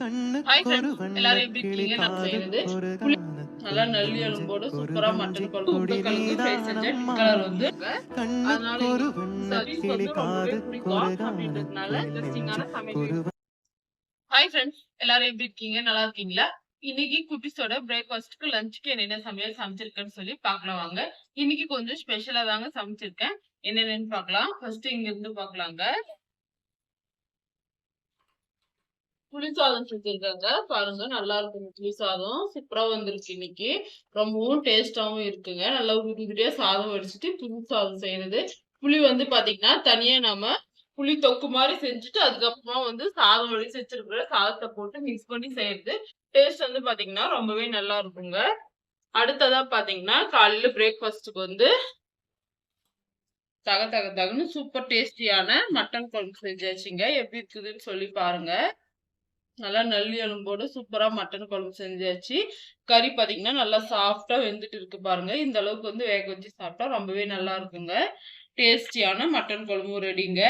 எல்லாரும் எப்படி இருக்கீங்க? நான் செய்யறது நல்லா நல்லி எலும்போடு சூப்பரா மட்டன் குழம்பு உருளைக்கிழங்கு ஃப்ரை செஞ்ச கலர் வந்து அதனால சர்வீஸ் வந்து ரொம்பவே பிடிக்கும் அப்படின்றதுனால இன்ட்ரெஸ்டிங்கான சமையல் ஹாய் ஃப்ரெண்ட்ஸ் எல்லாரும் எப்படி இருக்கீங்க? நல்லா இருக்கீங்களா? இன்னைக்கு குட்டிஸோட பிரேக்ஃபாஸ்ட்க்கு லஞ்சுக்கு என்னென்ன சமையல் சமைச்சிருக்கேன்னு சொல்லி பார்க்கலாம் வாங்க. இன்னைக்கு கொஞ்சம் ஸ்பெஷலா தாங்க சமைச்சிருக்கேன். என்னென்னு பார்க்கலாம். ஃபர்ஸ்ட் இங்க இருந்து பார்க்கலாங்க. புளி சாதம் செஞ்சிருக்காங்க. பாருங்க நல்லா இருக்குங்க புளிசாதம் சூப்பரா வந்திருக்கு இன்னைக்கு. ரொம்பவும் டேஸ்டாவும் இருக்குங்க. நல்லா உருட்டி சாதம் வடிச்சிட்டு புளிசாதம் செய்யறது. புளி வந்து பாத்தீங்கன்னா தனியா நம்ம புளி தொக்கு மாதிரி செஞ்சுட்டு அதுக்கப்புறமா வந்து சாதம் வடிச்சு வச்சிருக்கிற சாதத்தை போட்டு மிக்ஸ் பண்ணி செய்யறது. டேஸ்ட் வந்து பாத்தீங்கன்னா ரொம்பவே நல்லா இருக்குங்க. அடுத்ததா பாத்தீங்கன்னா காலையில பிரேக்ஃபாஸ்ட்டுக்கு வந்து தக தக தகன்னு சூப்பர் டேஸ்டியான மட்டன் குழம்பு செஞ்சாச்சுங்க. எப்படி இருக்குதுன்னு சொல்லி பாருங்க. நல்லா நல்லி எலும்போடு சூப்பராக மட்டன் குழம்பு செஞ்சாச்சு. கறி பார்த்தீங்கன்னா நல்லா சாஃப்டாக வெந்துட்டு இருக்கு பாருங்க. இந்த அளவுக்கு வந்து வேக வச்சு சாப்பிட்டா ரொம்பவே நல்லா இருக்குங்க. டேஸ்டியான மட்டன் குழம்பும் ரெடிங்க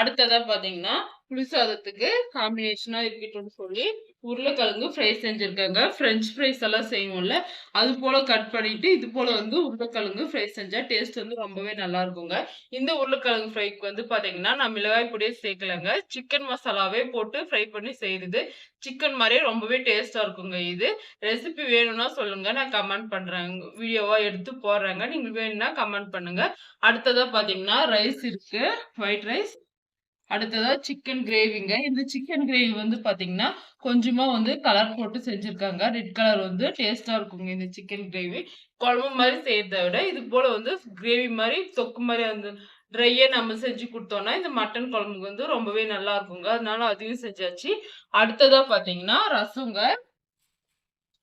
அடுத்ததா பாத்தீங்கன்னா புளிசாதத்துக்கு காம்பினேஷனா இருக்கட்டும்னு சொல்லி உருளைக்கிழங்கு ஃப்ரை செஞ்சிருக்காங்க. ஃப்ரெஞ்ச் ஃப்ரைஸ் எல்லாம் செய்வோம்ல அது போல கட் பண்ணிட்டு இது போல வந்து உருளைக்கிழங்கு ஃப்ரை செஞ்சா டேஸ்ட் வந்து ரொம்பவே நல்லா இருக்குங்க. இந்த உருளைக்கிழங்கு ஃப்ரைக்கு வந்து பாத்தீங்கன்னா நான் மிளகாய் பொடியே சேர்க்கலங்க. சிக்கன் மசாலாவே போட்டு ஃப்ரை பண்ணி செய்யுது சிக்கன் மாதிரியே ரொம்பவே டேஸ்டா இருக்குங்க இது. ரெசிபி வேணும்னா சொல்லுங்க நான் கமெண்ட் பண்றேன். வீடியோவா எடுத்து போடுறேங்க. நீங்க வேணும்னா கமெண்ட் பண்ணுங்க. அடுத்ததா பாத்தீங்கன்னா ரைஸ் இருக்கு. ஒயிட் ரைஸ் அடுத்ததா சிக்கன் கிரேவிங்க இந்த சிக்கன் கிரேவி வந்து பாத்தீங்கன்னா கொஞ்சமா வந்து கலர் போட்டு செஞ்சிருக்காங்க. ரெட் கலர் வந்து டேஸ்டா இருக்குங்க இந்த சிக்கன் கிரேவி குழம்பு மாதிரி செய்யறதை விட இது போல வந்து கிரேவி மாதிரி தொக்கு மாதிரி அந்த ட்ரையே நம்ம செஞ்சு கொடுத்தோம்னா இந்த மட்டன் குழம்புக்கு வந்து ரொம்பவே நல்லா இருக்குங்க. அதனால அதையும் செஞ்சாச்சு. அடுத்ததா பாத்தீங்கன்னா ரசங்க.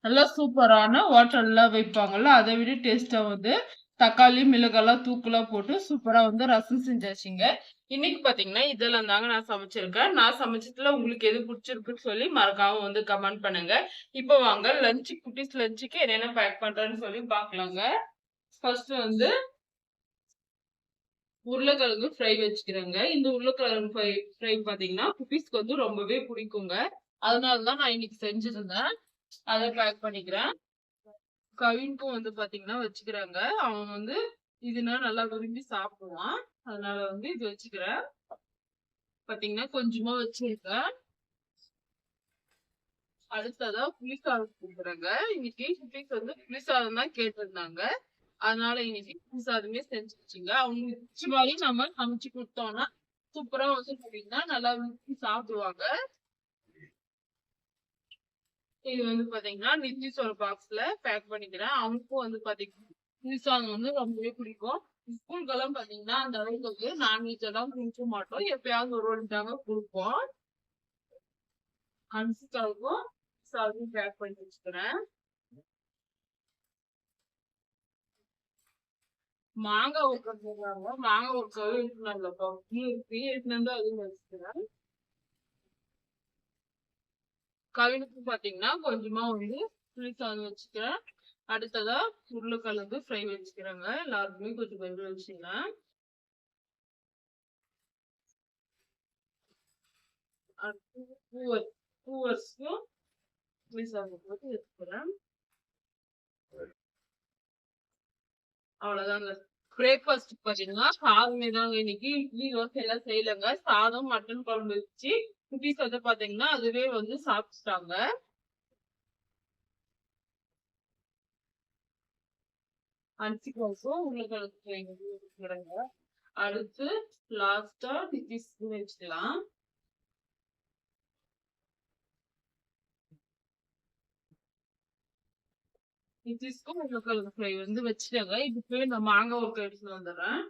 நல்லா சூப்பரான ஹோட்டல்லாம் வைப்பாங்கல்ல அதை விட டேஸ்டா வந்து தக்காளி மிளகெல்லாம் தூக்கலா போட்டு சூப்பரா வந்து ரசம் செஞ்சாச்சுங்க. இன்னைக்கு பாத்தீங்கன்னா இதெல்லாம் தாங்க நான் சமைச்சிருக்கேன். நான் சமைச்சதுல உங்களுக்கு எது பிடிச்சிருக்குன்னு சொல்லி மறக்காம வந்து கமெண்ட் பண்ணுங்க. இப்போ வாங்க லஞ்சு குட்டிஸ் லஞ்சுக்கு என்னென்ன பேக் பண்றேன்னு சொல்லி பார்க்கலாங்க. ஃபர்ஸ்ட் வந்து உருளைக்கிழங்கு ஃப்ரை வச்சுக்கிறேங்க. இந்த உருளைக்கிழங்கு ஃப்ரை ஃப்ரை பார்த்தீங்கன்னா குட்டீஸ்க்கு வந்து ரொம்பவே பிடிக்குங்க. அதனாலதான் நான் இன்னைக்கு செஞ்சிருந்தேன். அதை பேக் பண்ணிக்கிறேன். கவின்க்கும் வந்து பார்த்தீங்கன்னா வச்சுக்கிறாங்க. அவன் வந்து இதுனா நல்லா விரும்பி சாப்பிடுவான். அதனால வந்து இது வச்சுக்கிறேன். பாத்தீங்கன்னா கொஞ்சமா வச்சிருக்கேன். அடுத்ததா புளிசாதம் கொடுக்குறேங்க. இன்னைக்கு குட்டீஸ் வந்து புளிசாதம் தான் கேட்டிருந்தாங்க. அதனால இன்னைக்கு புளிசாதமே செஞ்சு வச்சுங்க அவங்களுக்கு பிடிச்ச நம்ம சமைச்சு கொடுத்தோம்னா சூப்பரா வந்து பாத்தீங்கன்னா நல்லா விரும்பி சாப்பிடுவாங்க. இது வந்து பாத்தீங்கன்னா நித்திஷோட பாக்ஸ்ல பேக் பண்ணிக்கிறேன். அவனுக்கும் வந்து பாத்தீங்கன்னா புளிசாதம் வந்து ரொம்பவே பிடிக்கும். ஸ்கூல்கெல்லாம் பாத்தீங்கன்னா அந்த அளவுக்கு நான்வெஜ் எல்லாம் குடிக்க மாட்டோம். எப்பயாவது ஒரு ஒரு தாங்க கொடுப்போம். அன்சிக்காவுக்கும் சாதம் பேக் பண்ணி வச்சுக்கிறேன். மாங்காய் உருக்கிறாங்க மாங்காய் உட்காவே எடுத்துனாங்கப்பா இருக்கு எடுத்துனா அதுவும் வச்சுக்கிறேன். கவினுக்கு பாத்தீங்கன்னா கொஞ்சமா வந்து புளிசாதம் வச்சுக்கிறேன். அடுத்ததா உருளைக்கிழங்கு ஃப்ரை வச்சுக்கிறாங்க. எல்லாருக்குமே கொஞ்சம் கொஞ்சம் வச்சுக்கலாம். அடுத்து பூவர் பூவர்ஸ்க்கும் புளிசாதம் போட்டு வச்சுக்கிறேன் அவ்வளவுதாங்க. பிரேக்ஃபாஸ்ட் பாத்தீங்கன்னா சாதமே தாங்க இன்னைக்கு. இட்லி தோசை எல்லாம் செய்யலங்க. சாதம் மட்டன் குழம்பு வச்சு குட்டீஸ் வந்து பாத்தீங்கன்னா அதுவே வந்து அரிசி அரிசிக்காசும் உருளைக்கிழங்கு அடுத்து லாஸ்டா நிதிஷ் வச்சுக்கலாம். நிதிஷ்க்கும் உருளைக்கிழங்கு ஃப்ரை வந்து வச்சுட்டாங்க இதுக்கு நான் மாங்காய் ஒரு எடுத்துட்டு வந்துடுறேன்.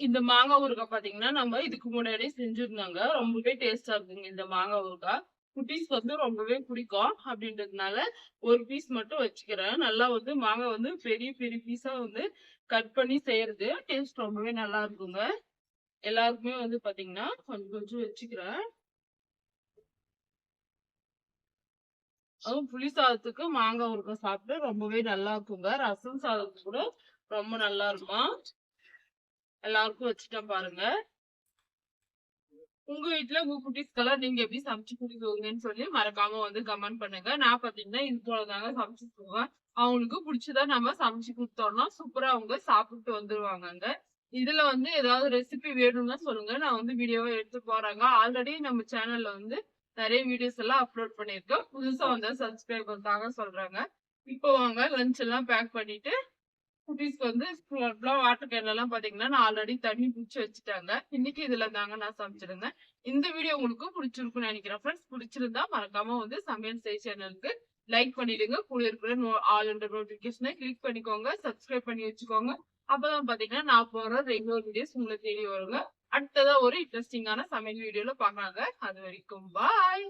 இந்த மாங்காய் ஊறுகாய் பாத்தீங்கன்னா நம்ம இதுக்கு முன்னாடியே செஞ்சிருந்தாங்க. ரொம்பவே டேஸ்டா இருக்குங்க இந்த மாங்காய் ஊறுகாய். குட்டீஸ் வந்து ரொம்பவே பிடிக்கும். அப்படின்றதுனால ஒரு பீஸ் மட்டும் வச்சுக்கிறேன். நல்லா வந்து மாங்காய் வந்து பெரிய பெரிய பீஸா வந்து கட் பண்ணி செய்யறது. டேஸ்ட் ரொம்பவே நல்லா இருக்குங்க. எல்லாருக்குமே வந்து பாத்தீங்கன்னா கொஞ்சம் கொஞ்சம் வச்சுக்கிறேன். அதுவும் புளி சாதத்துக்கு மாங்காய் ஊறுகாய் சாப்பிட்டு ரொம்பவே நல்லா இருக்குங்க. ரசம் சாதத்துக்கு கூட ரொம்ப நல்லா இருக்கும்? எல்லாருக்கும் வச்சுட்டேன் பாருங்க. உங்க வீட்டுல உங்க குட்டீஸ்க்கெல்லாம் நீங்க எப்படி சமைச்சு குடிக்குவீங்கன்னு சொல்லி மறக்காம வந்து கமெண்ட் பண்ணுங்க. நான் பாத்தீங்கன்னா இது போலதாங்க சமைச்சு போவேன். அவங்களுக்கு பிடிச்சதா நம்ம சமைச்சு கொடுத்தோம்னா சூப்பரா அவங்க சாப்பிட்டு வந்துருவாங்கங்க. இதுல வந்து ஏதாவது ரெசிபி வேணும்னா சொல்லுங்க. நான் வந்து வீடியோவை எடுத்து போறாங்க. ஆல்ரெடி நம்ம சேனல்ல வந்து நிறைய வீடியோஸ் எல்லாம் அப்லோட் பண்ணிருக்கோம் புதுசா வந்து சப்ஸ்கிரைபர் தாங்க சொல்றாங்க. இப்போ வாங்க லஞ்ச் எல்லாம் பேக் பண்ணிட்டு குட்டீஸ்க்கு வந்து வாட்டர் கேன்ல எல்லாம் பாத்தீங்கன்னா நான் ஆல்ரெடி தண்ணி பிடிச்சி வச்சுட்டாங்க. இன்னைக்கு இதுல தாங்க நான் சமைச்சிருந்தேன். இந்த வீடியோ உங்களுக்கு பிடிச்சிருக்கும்னு நினைக்கிறேன் ஃப்ரெண்ட்ஸ் பிடிச்சிருந்தா மறக்காம வந்து சமையல் செய் சேனலுக்கு லைக் பண்ணிடுங்க. கூட இருக்கிற ஆல் என்ற நோட்டிபிகேஷனை கிளிக் பண்ணிக்கோங்க. சப்ஸ்கிரைப் பண்ணி வச்சுக்கோங்க. அப்பதான் பாத்தீங்கன்னா நான் போற ரெகுலர் வீடியோஸ் உங்களை தேடி வருங்க. அடுத்ததா ஒரு இன்ட்ரெஸ்டிங்கான சமையல் வீடியோல பாக்குறாங்க அது வரைக்கும் பாய்